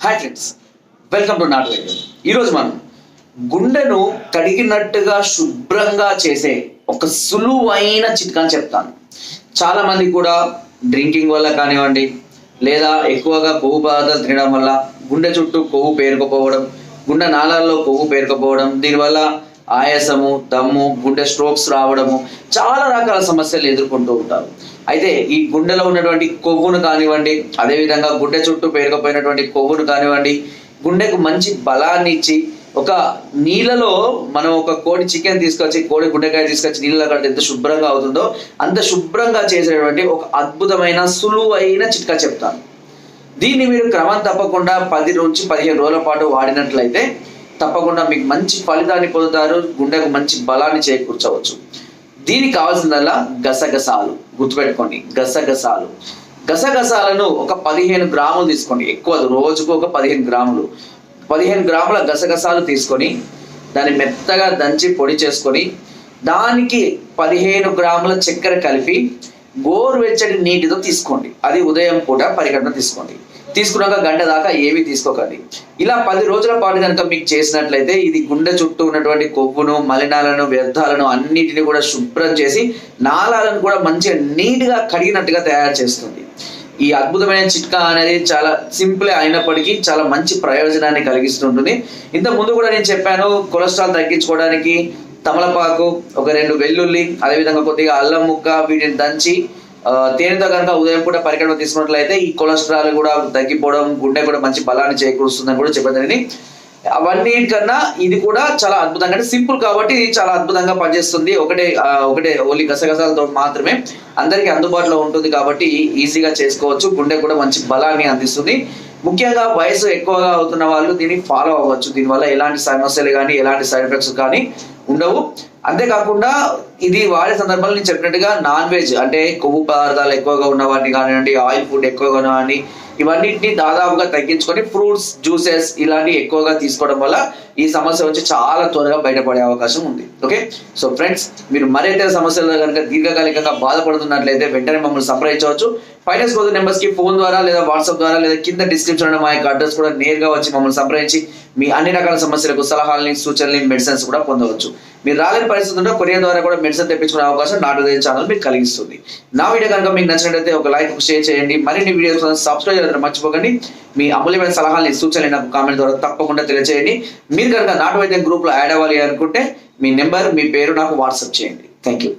Hi friends welcome to నాట్ వైద్యం ఈరోజు మనం గుండెను కడిగినట్టుగా శుభ్రంగా చేసే ఒక సులువైన చిట్కాని చెప్తాను. చాలా మంది కూడా డ్రింకింగ్ వల్ల కానివ్వండి లేదా ఎక్కువగా కొవ్వు పదార్థాలు తినడం వల్ల గుండె చుట్టూ కొవ్వు పేరుకుపోవడం గుండె నాళాల్లో కొవ్వు పేరుకుపోవడం దీనివల్ల ఆయాసము దమ్ము గుండె స్ట్రోక్స్ రావడము చాలా రకాల సమస్యలు ఎదుర్కొంటూ ఉంటారు. అయితే ఈ గుండెలో ఉన్నటువంటి కొవ్వును కానివ్వండి అదేవిధంగా గుండె చుట్టూ పేరుకుపోయినటువంటి కొవ్వును కానివ్వండి గుండెకు మంచి బలాన్ని ఇచ్చి ఒక నీళ్ళలో మనం ఒక కోడి చికెన్ తీసుకొచ్చి కోడి గుండెకాయ తీసుకొచ్చి నీళ్ళలో కడితే ఎంత శుభ్రంగా అవుతుందో అంత శుభ్రంగా చేసేటువంటి ఒక అద్భుతమైన సులువైన చిట్కా చెప్తాను. దీన్ని మీరు క్రమం తప్పకుండా పది నుంచి పదిహేను రోజుల పాటు వాడినట్లయితే తప్పకుండా మీకు మంచి ఫలితాన్ని పొందుతారు గుండెకు మంచి బలాన్ని చేకూర్చవచ్చు. దీనికి కావాల్సిందల్లా గసగసాలు. గుర్తుపెట్టుకోండి గసగసాలు. గసగసాలను ఒక పదిహేను గ్రాములు తీసుకోండి. ఎక్కువ రోజుకు ఒక పదిహేను గ్రాములు. పదిహేను గ్రాముల గసగసాలు తీసుకొని దాన్ని మెత్తగా దంచి పొడి చేసుకొని దానికి పదిహేను గ్రాముల చక్కెర కలిపి గోరువెచ్చటి నీటితో తీసుకోండి. అది ఉదయం పూట పరిగణన తీసుకోండి. తీసుకున్నాక గంట దాకా ఏమీ తీసుకోకండి. ఇలా పది రోజుల పాటు కనుక మీకు చేసినట్లయితే ఇది గుండె చుట్టూ ఉన్నటువంటి కొవ్వును మలినాలను వ్యర్థాలను అన్నిటిని కూడా శుభ్రం చేసి నాళాలను కూడా మంచిగా నీట్గా కడిగినట్టుగా తయారు చేస్తుంది. ఈ అద్భుతమైన చిట్కా అనేది చాలా సింపుల్ అయినప్పటికీ చాలా మంచి ప్రయోజనాన్ని కలిగిస్తుంటుంది. ఇంత ముందు కూడా నేను చెప్పాను కొలెస్ట్రాల్ తగ్గించుకోవడానికి తమలపాకు ఒక రెండు వెల్లుల్లి అదేవిధంగా కొద్దిగా అల్లం ముక్క వీటిని దంచి తేనెతో కనుక ఉదయం పూట పరికరం తీసుకున్నట్లయితే ఈ కొలెస్ట్రాల్ కూడా తగ్గిపోవడం గుండె కూడా మంచి బలాన్ని చేకూరుస్తుందని కూడా చెప్పదని అవన్నిటికన్నా ఇది కూడా చాలా అద్భుతంగా అంటే సింపుల్ కాబట్టి చాలా అద్భుతంగా పనిచేస్తుంది. ఒకటే ఒకటే ఓన్లీ గసగసాలతో మాత్రమే అందరికీ అందుబాటులో ఉంటుంది కాబట్టి ఈజీగా చేసుకోవచ్చు. గుండె కూడా మంచి బలాన్ని అందిస్తుంది. ముఖ్యంగా వయసు ఎక్కువగా అవుతున్న వాళ్ళు దీన్ని ఫాలో అవ్వచ్చు. దీనివల్ల ఎలాంటి సమస్యలు కానీ ఎలాంటి సైడ్ ఎఫెక్ట్స్ కానీ ఉండవు. అంతేకాకుండా ఇది వాడే సందర్భంలో నేను చెప్పినట్టుగా నాన్ వెజ్ అంటే కొవ్వు పదార్థాలు ఎక్కువగా ఉన్న వాటిని కానివ్వండి ఆయిల్ ఫుడ్ ఎక్కువగా ఉన్నవాడిని ఇవన్నిటిని దాదాపుగా తగ్గించుకొని ఫ్రూట్స్ జ్యూసెస్ ఇలాంటివి ఎక్కువగా తీసుకోవడం వల్ల ఈ సమస్య వచ్చి చాలా త్వరగా బయటపడే అవకాశం ఉంది. ఓకే సో ఫ్రెండ్స్ మీరు మరైతే సమస్యలు కనుక దీర్ఘకాలికంగా బాధపడుతున్నట్లయితే వెంటనే మమ్మల్ని సంప్రదించవచ్చు. ఫైనాన్స్ కోసం నెంబర్స్కి ఫోన్ ద్వారా లేదా వాట్సాప్ ద్వారా లేదా కింద డిస్క్రిప్షన్ మా యొక్క అడ్రస్ కూడా నేరుగా వచ్చి మమ్మల్ని సంప్రదించి మీ అన్ని రకాల సమస్యలకు సలహాలని సూచనలని మెడిసిన్స్ కూడా పొందవచ్చు. మీరు రాలేని పరిస్థితి ఉంటే కొరియర్ ద్వారా కూడా మెడిసిన్ తెప్పించుకునే అవకాశం నాటు ఉదయం ఛానల్ మీకు కలిగిస్తుంది. నా వీడియో కనుక మీకు నచ్చినట్లయితే ఒక లైక్ షేర్ చేయండి. మరిన్ని వీడియోస్ సబ్స్క్రైబ్ చేయడం మర్చిపోకండి. మీ అమూల్యమైన సలహాలని సూచనలు నాకు కామెంట్ ద్వారా తప్పకుండా తెలియజేయండి మీరు కనుక నాటు వైద్యం గ్రూప్లో యాడ్ అవ్వాలి అనుకుంటే మీ నెంబర్ మీ పేరు నాకు వాట్సాప్ చేయండి. Thank you